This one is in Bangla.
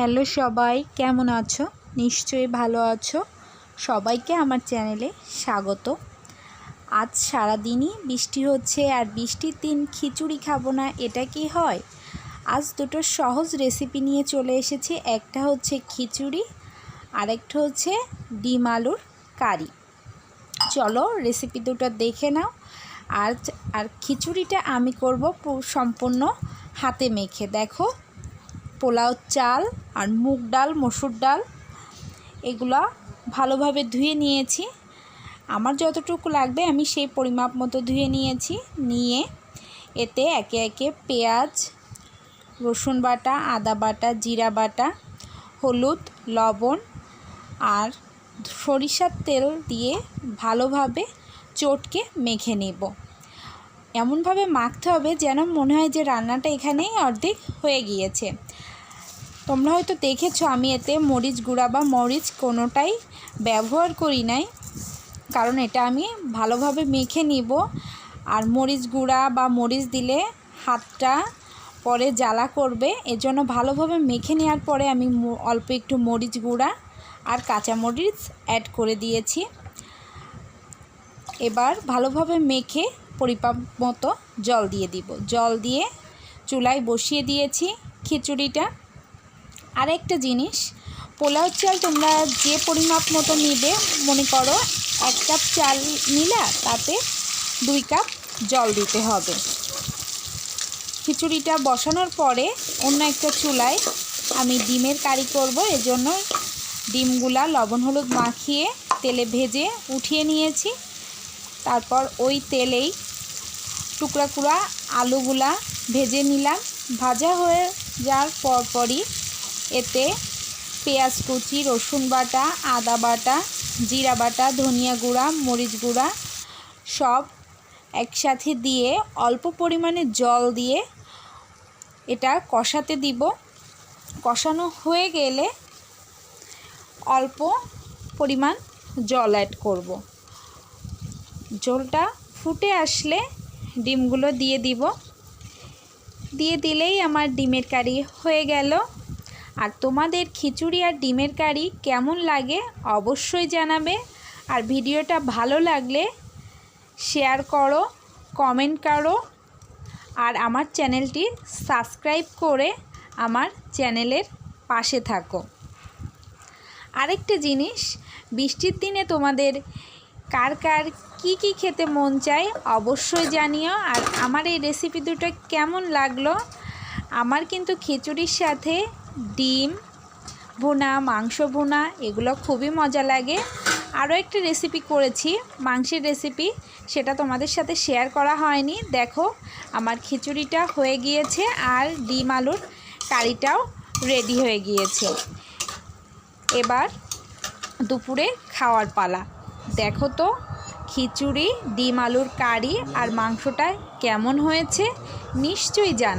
হ্যালো সবাই, কেমন আছো? নিশ্চয়ই ভালো আছো। সবাইকে আমার চ্যানেলে স্বাগত। আজ সারাদিনই বৃষ্টি হচ্ছে আর বৃষ্টির দিন খিচুড়ি খাব না, এটা কি হয়? আজ দুটো সহজ রেসিপি নিয়ে চলে এসেছি। একটা হচ্ছে খিচুড়ি, আরেকটা হচ্ছে ডিম আলুর কারি। চলো রেসিপি দুটো দেখে নাও। আর আর খিচুড়িটা আমি করব সম্পূর্ণ হাতে মেখে। দেখো পোলাও চাল আর মুগ ডাল, মসুর ডাল, এগুলা ভালোভাবে ধুয়ে নিয়েছি। আমার যতটুকু লাগবে আমি সেই পরিমাপ মতো ধুয়ে নিয়েছি। নিয়ে এতে একে একে পেঁয়াজ, রসুন বাটা, আদা বাটা, জিরা বাটা, হলুদ, লবণ আর সরিষার তেল দিয়ে ভালোভাবে চটকে মেখে নেব। এমনভাবে মাখতে হবে যেন মনে হয় যে রান্নাটা এখানেই অর্ধেক হয়ে গিয়েছে। তোমরা হয়তো দেখেছ, আমি এতে মরিচ গুঁড়া বা মরিচ কোনোটাই ব্যবহার করি নাই। কারণ এটা আমি ভালোভাবে মেখে নিব। আর মরিচ গুঁড়া বা মরিচ দিলে হাতটা পরে জ্বালা করবে। এজন্য ভালোভাবে মেখে নেওয়ার পরে আমি অল্প একটু মরিচ গুঁড়া আর কাঁচা মরিচ অ্যাড করে দিয়েছি। এবার ভালোভাবে মেখে পরিপাক মতো জল দিয়ে দিব। জল দিয়ে চুলায় বসিয়ে দিয়েছি খিচুড়িটা। আরেকটা জিনিস, পোলাও চাল তোমরা যে পরিমাপ মতো নিবে, মনে করো এক কাপ চাল নিলা তাতে দুই কাপ জল দিতে হবে। খিচুড়িটা বসানোর পরে অন্য একটা চুলায় আমি ডিমের কারি করব, এজন্য ডিমগুলা লবণ হলুদ মাখিয়ে তেলে ভেজে উঠিয়ে নিয়েছি। তারপর ওই তেলেই টুকরা টুকরা আলুগুলা ভেজে নিলাম। ভাজা হয়ে যাওয়ার পরপরই এতে পেঁয়াজ কুচি, রসুন বাটা, আদা বাটা, জিরা বাটা, ধনিয়া গুঁড়া, মরিচ গুঁড়া সব একসাথে দিয়ে অল্প পরিমাণে জল দিয়ে এটা কষাতে দিব। কষানো হয়ে গেলে অল্প পরিমাণ জল অ্যাড করব। জলটা ফুটে আসলে ডিমগুলো দিয়ে দিব। দিয়ে দিলেই আমার ডিমের কারি হয়ে গেল। আর তোমাদের খিচুড়ি আর ডিমের কারি কেমন লাগে অবশ্যই জানাবে। আর ভিডিওটা ভালো লাগলে শেয়ার করো কমেন্ট করো, আর আমার চ্যানেলটি সাবস্ক্রাইব করে আমার চ্যানেলের পাশে থাকো। আরেকটা জিনিস, বৃষ্টির দিনে তোমাদের কার কার কী কী খেতে মন চায় অবশ্যই জানিও। আর আমার এই রেসিপি দুটো কেমন লাগল, আমার কিন্তু খিচুড়ির সাথে ডিম ভুনা, মাংস ভুনা, এগুলো খুবই মজা লাগে। আরও একটি রেসিপি করেছি, মাংসের রেসিপি সেটা তোমাদের সাথে শেয়ার করা হয়নি। দেখো, আমার খিচুড়িটা হয়ে গিয়েছে আর ডিম আলুর কারিটাও রেডি হয়ে গিয়েছে। এবার দুপুরে খাওয়ার পালা। দেখো তো, খিচুড়ি, ডিম আলুর কারি আর মাংসটা কেমন হয়েছে, নিশ্চয়ই জানা।